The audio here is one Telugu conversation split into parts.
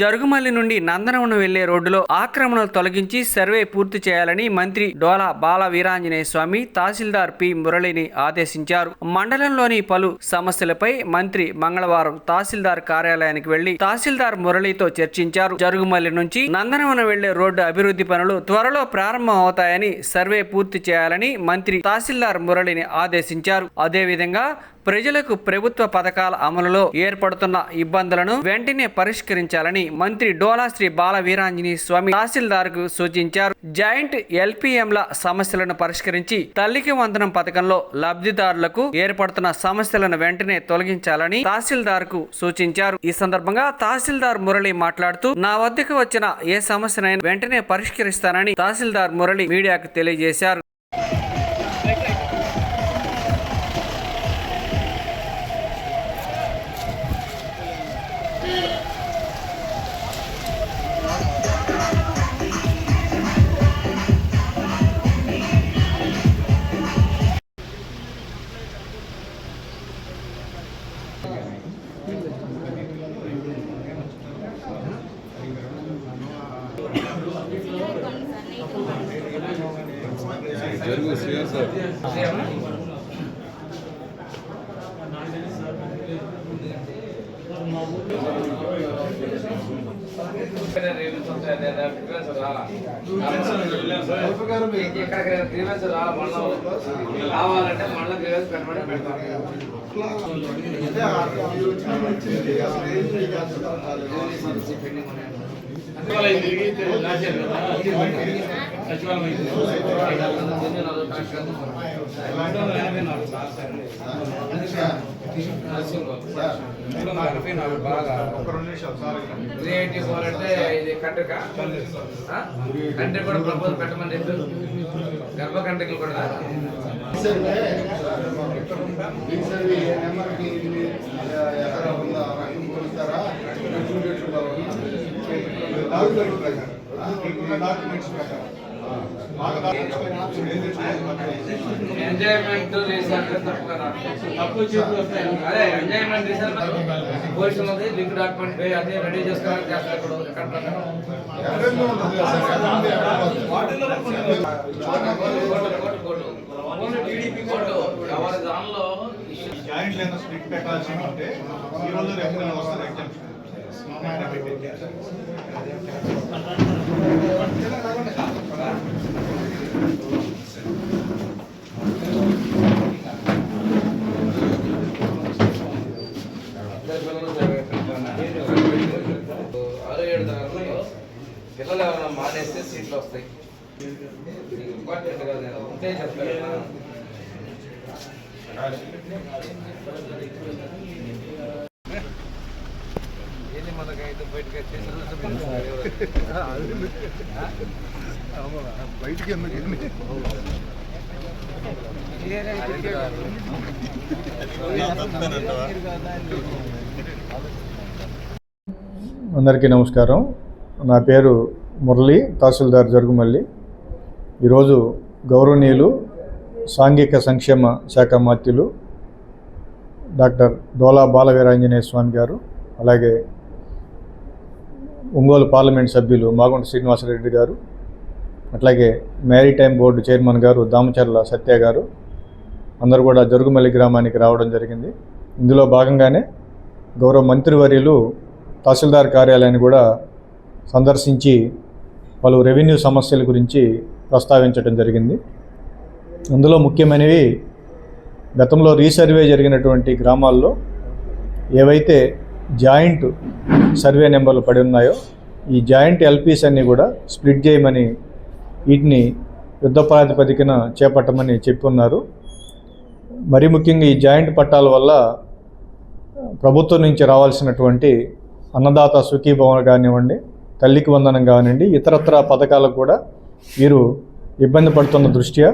జరుగుమల్లి నుండి నందనవనం వెళ్ళే రోడ్డులో ఆక్రమణలు తొలగించి సర్వే పూర్తి చేయాలని మంత్రి డోలా బాల వీరాంజనేయ స్వామి తహసీల్దార్ పి మురళిని ఆదేశించారు. మండలంలోని పలు సమస్యలపై మంత్రి మంగళవారం తహసీల్దార్ కార్యాలయానికి వెళ్ళి తహసీల్దార్ మురళితో చర్చించారు. జరుగుమల్లి నుంచి నందనవనం వెళ్ళే రోడ్డు అభివృద్ధి పనులు త్వరలో ప్రారంభం అవుతాయని సర్వే పూర్తి చేయాలని మంత్రి తహసీల్దార్ మురళిని ఆదేశించారు. అదేవిధంగా ప్రజలకు ప్రభుత్వ పథకాల అమలులో ఏర్పడుతున్న ఇబ్బందులను వెంటనే పరిష్కరించాలని మంత్రి డోలా శ్రీ బాల వీరాంజని స్వామి తహసీల్దార్కు సూచించారు. జాయింట్ ఎల్పిఎంల సమస్యలను పరిష్కరించి తల్లికి వందనం పథకంలో లబ్ధిదారులకు ఏర్పడుతున్న సమస్యలను వెంటనే తొలగించాలని తహసీల్దార్కు సూచించారు. ఈ సందర్భంగా తహసీల్దార్ మురళి మాట్లాడుతూ నా వద్దకు వచ్చిన ఏ సమస్యనైనా వెంటనే పరిష్కరిస్తానని తహసీల్దార్ మురళి మీడియాకు తెలియజేశారు. జరుగు శ్రీయర్ సార్ కావాలంటే మళ్ళీ గ్రీవెన్స్ పెట్టమని పెడతాం క్రియేటివ్ ఫోర్ అంటే ఇది కంట్రిక కంటే కూడా ప్రపోజ్ పెట్టమని చెప్పి గర్భ కంట్రికలు కూడా ఎంజాయ్మెంట్ రీసెర్చ్ తప్పుగా అదే ఎంజాయ్మెంట్ రీసెర్చ్ పోలీసులు ఉంది లింక్ డాక్యుమెంట్ అదే రెడీ చేసుకోవడానికి చేస్తారు ఇప్పుడు జాయింట్ లేదా స్ప్లిట్ పెట్టాల్సి ఉంటే ఈ రోజు రెండు వస్తారు ఎగ్జామ్షన్ ఆరో ఏడు తరగతిలో పిల్లలు ఎవరైనా మానేస్తే సీట్లు వస్తాయి. ఇంపార్టెంట్ కాదు నేను ఉంటే చెప్తాను బయటికి ఎందుకు అందరికీ నమస్కారం. నా పేరు మురళి తహసీల్దార్ జరుగుమల్లి. ఈరోజు గౌరవనీయులు సాంఘిక సంక్షేమ శాఖ మంత్రులు డాక్టర్ డోలా బాలవీరాంజనేయ స్వామి గారు అలాగే ఒంగోలు పార్లమెంట్ సభ్యులు మాగుంట శ్రీనివాసరెడ్డి గారు అట్లాగే మ్యారీటైమ్ బోర్డు చైర్మన్ గారు దామచర్ల సత్య గారు అందరూ కూడా జరుగుమల్లి గ్రామానికి రావడం జరిగింది. ఇందులో భాగంగానే గౌరవ మంత్రివర్యులు తహసీల్దార్ కార్యాలయాన్ని కూడా సందర్శించి పలు రెవెన్యూ సమస్యల గురించి ప్రస్తావించడం జరిగింది. అందులో ముఖ్యమైనవి గతంలో రీసర్వే జరిగినటువంటి గ్రామాల్లో ఏవైతే జాయింట్ సర్వే నెంబర్లు పడి ఉన్నాయో ఈ జాయింట్ ఎల్పీస్ అన్నీ కూడా స్ప్లిట్ చేయమని వీటిని యుద్ధ ప్రాతిపదికన చేపట్టమని చెప్పి ఉన్నారు మరీ ముఖ్యంగా ఈ జాయింట్ పట్టాల వల్ల ప్రభుత్వం నుంచి రావాల్సినటువంటి అన్నదాత సుఖీభవన్ కానివ్వండి తల్లికి వందనం కానివ్వండి ఇతరత్ర పథకాలకు కూడా వీరు ఇబ్బంది పడుతున్న దృష్ట్యా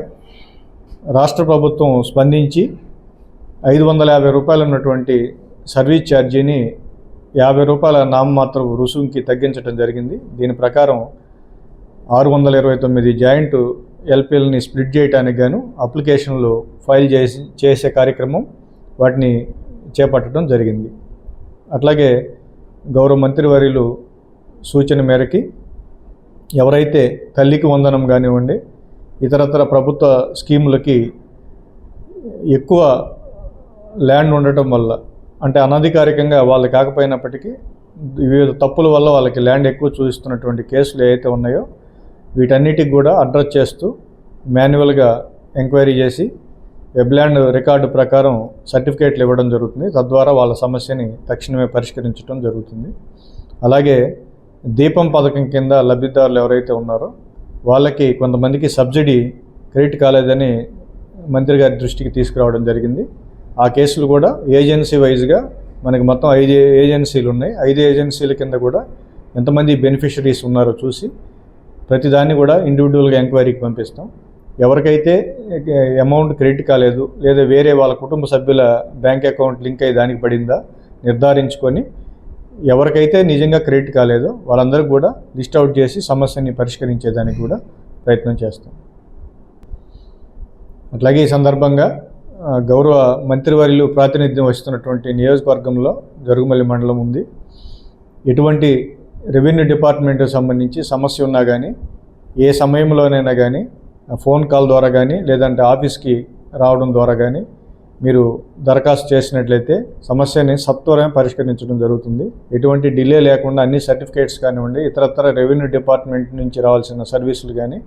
రాష్ట్ర ప్రభుత్వం స్పందించి ఐదు వందల యాభై రూపాయలు ఉన్నటువంటి సర్వీస్ ఛార్జీని యాభై రూపాయల నామమాత్రం రుసుముకి తగ్గించడం జరిగింది. దీని ప్రకారం ఆరు వందల ఇరవై తొమ్మిది జాయింట్ ఎల్పిఎల్ని స్ప్లిట్ చేయడానికి గాను అప్లికేషన్లు ఫైల్ చేసి చేసే కార్యక్రమం వాటిని చేపట్టడం జరిగింది. అట్లాగే గౌరవ మంత్రివర్యులు సూచన మేరకి ఎవరైతే తల్లికి వందనం కానివ్వండి ఇతరతర ప్రభుత్వ స్కీములకి ఎక్కువ ల్యాండ్ ఉండటం వల్ల అంటే అనధికారికంగా వాళ్ళు కాకపోయినప్పటికీ వివిధ తప్పుల వల్ల వాళ్ళకి ల్యాండ్ ఎక్కువ చూపిస్తున్నటువంటి కేసులు ఏవైతే ఉన్నాయో వీటన్నిటికి కూడా అడ్రస్ చేస్తూ మాన్యువల్గా ఎంక్వైరీ చేసి వెబ్ల్యాండ్ రికార్డు ప్రకారం సర్టిఫికేట్లు ఇవ్వడం జరుగుతుంది. తద్వారా వాళ్ళ సమస్యని తక్షణమే పరిష్కరించడం జరుగుతుంది. అలాగే దీపం పథకం కింద లబ్ధిదారులు ఎవరైతే ఉన్నారో వాళ్ళకి కొంతమందికి సబ్సిడీ క్రెడిట్ కాలేదని మంత్రి గారి దృష్టికి తీసుకురావడం జరిగింది. ఆ కేసులు కూడా ఏజెన్సీ వైజ్గా మనకి మొత్తం ఐదు ఏజెన్సీలు ఉన్నాయి. ఐదు ఏజెన్సీల కింద కూడా ఎంతమంది బెనిఫిషరీస్ ఉన్నారో చూసి ప్రతిదాన్ని కూడా ఇండివిజువల్గా ఎంక్వైరీకి పంపిస్తాం. ఎవరికైతే అమౌంట్ క్రెడిట్ కాలేదు లేదా వేరే వాళ్ళ కుటుంబ సభ్యుల బ్యాంక్ అకౌంట్ లింక్ అయ్యి దానికి పడిందా నిర్ధారించుకొని ఎవరికైతే నిజంగా క్రెడిట్ కాలేదో వాళ్ళందరికీ కూడా లిస్ట్ అవుట్ చేసి సమస్యని పరిష్కరించేదానికి కూడా ప్రయత్నం చేస్తాం. అట్లాగే ఈ సందర్భంగా గౌరవ మంత్రివర్యులు ప్రాతినిధ్యం వహిస్తున్నటువంటి నియోజకవర్గంలో జరుగుమల్లి మండలం ఉంది. ఎటువంటి రెవెన్యూ డిపార్ట్మెంట్కి సంబంధించి సమస్య ఉన్నా కానీ ఏ సమయంలోనైనా కానీ ఫోన్ కాల్ ద్వారా కానీ లేదంటే ఆఫీస్కి రావడం ద్వారా కానీ మీరు దరఖాస్తు చేసినట్లయితే సమస్యని సత్వరమే పరిష్కరించడం జరుగుతుంది. ఎటువంటి డిలే లేకుండా అన్ని సర్టిఫికేట్స్ కానివ్వండి ఇతరత్ర రెవెన్యూ డిపార్ట్మెంట్ నుంచి రావాల్సిన సర్వీసులు కానీ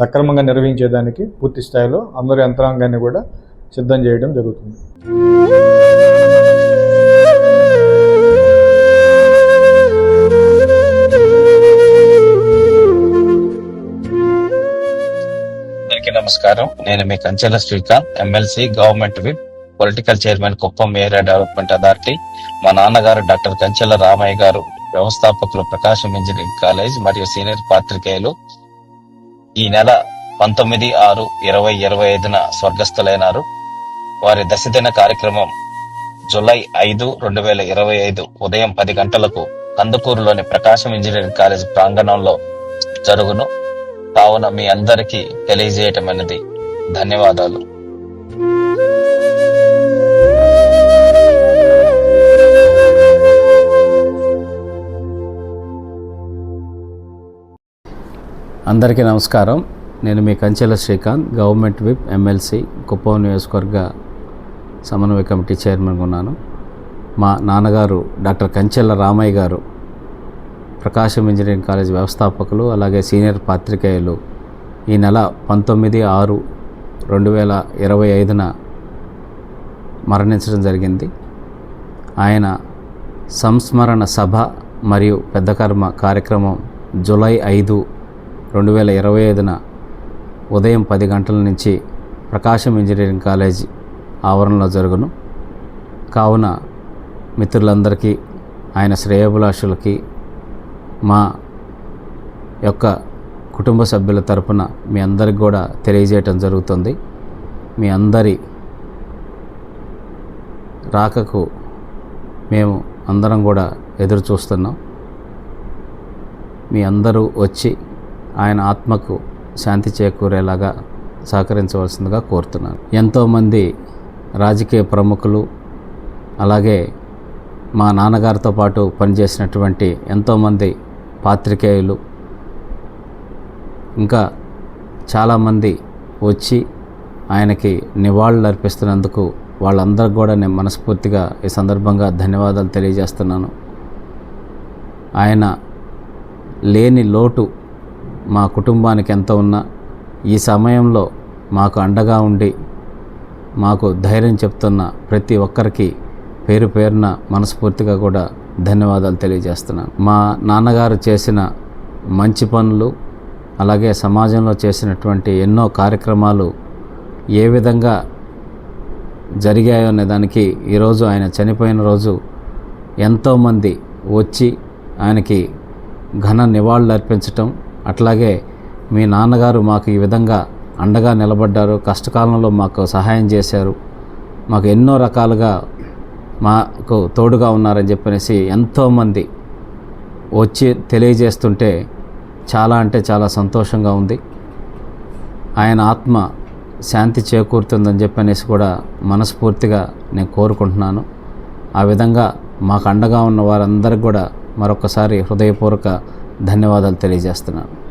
సక్రమంగా నిర్వహించేదానికి పూర్తి స్థాయిలో అందరి యంత్రాంగాన్ని కూడా సిద్ధం చేయడం జరుగుతుంది. అందరికీ నమస్కారం. నేను మీ Kanchela Srikanth MLC government whip political chairman Kuppam area development authority మా నాన్నగారు డాక్టర్ కంచెల రామయ్య గారు వ్యవస్థాపకులు ప్రకాశం ఇంజనీరింగ్ కాలేజ్ మరియు సీనియర్ పాత్రికేయులు ఈ నెల పంతొమ్మిది ఆరు ఇరవై ఇరవై ఐదున స్వర్గస్థులైనారు. వారి దశదిన కార్యక్రమం జులై ఐదు రెండు వేల ఇరవై ఐదు ఉదయం పది గంటలకు కందుకూరులోని ప్రకాశం ఇంజనీరింగ్ కాలేజ్ ప్రాంగణంలో జరుగును. కావున మీ అందరికీ తెలియజేయటం అనేది ధన్యవాదాలు. అందరికీ నమస్కారం. నేను మీ Kanchela Srikanth government whip MLC Kuppam నియోజకవర్గ సమన్వయ కమిటీ చైర్మన్గా ఉన్నాను. మా నాన్నగారు డాక్టర్ కంచెల్ల రామయ్య గారు ప్రకాశం ఇంజనీరింగ్ కాలేజ్ వ్యవస్థాపకులు అలాగే సీనియర్ పాత్రికేయులు ఈ నెల పంతొమ్మిది ఆరు రెండు వేల ఇరవై ఐదున మరణించడం జరిగింది. ఆయన సంస్మరణ సభ మరియు పెద్ద కర్మ కార్యక్రమం జూలై ఐదు రెండు వేల ఇరవై ఐదున ఉదయం పది గంటల నుంచి ప్రకాశం ఇంజనీరింగ్ కాలేజ్ ఆవరణలో జరుగును. కావున మిత్రులందరికీ ఆయన శ్రేయోభిలాషులకి మా యొక్క కుటుంబ సభ్యుల తరపున మీ అందరికి కూడా తెలియజేయటం జరుగుతుంది. మీ అందరి రాకకు మేము అందరం కూడా ఎదురు చూస్తున్నాం. మీ అందరూ వచ్చి ఆయన ఆత్మకు శాంతి చేకూరేలాగా సహకరించవలసిందిగా కోరుతున్నాను. ఎంతోమంది రాజకీయ ప్రముఖులు అలాగే మా నాన్నగారితో పాటు పనిచేసినటువంటి ఎంతోమంది పాత్రికేయులు ఇంకా చాలామంది వచ్చి ఆయనకి నివాళులు అర్పిస్తున్నందుకు వాళ్ళందరికి కూడా నేను మనస్ఫూర్తిగా ఈ సందర్భంగా ధన్యవాదాలు తెలియజేస్తున్నాను. ఆయన లేని లోటు మా కుటుంబానికి ఎంత ఉన్నా ఈ సమయంలో మాకు అండగా ఉండి మాకు ధైర్యం చెప్తున్న ప్రతి ఒక్కరికి పేరు పేరున మనస్ఫూర్తిగా కూడా ధన్యవాదాలు తెలియజేస్తున్నాను. మా నాన్నగారు చేసిన మంచి పనులు అలాగే సమాజంలో చేసినటువంటి ఎన్నో కార్యక్రమాలు ఏ విధంగా జరిగాయో అనే దానికి ఈరోజు ఆయన చనిపోయిన రోజు ఎంతోమంది వచ్చి ఆయనకి ఘన నివాళులు అర్పించటం అట్లాగే మీ నాన్నగారు మాకు ఈ విధంగా అండగా నిలబడ్డారు. కష్టకాలంలో మాకు సహాయం చేశారు. మాకు ఎన్నో రకాలుగా మాకు తోడుగా ఉన్నారని చెప్పనేసి ఎంతోమంది వచ్చి తెలియజేస్తుంటే చాలా అంటే చాలా సంతోషంగా ఉంది. ఆయన ఆత్మ శాంతి చేకూరుతుందని చెప్పనేసి కూడా మనస్ఫూర్తిగా నేను కోరుకుంటున్నాను. ఆ విధంగా మాకు అండగా ఉన్న వారందరికీ కూడా మరొకసారి హృదయపూర్వక ధన్యవాదాలు తెలియజేస్తున్నాను.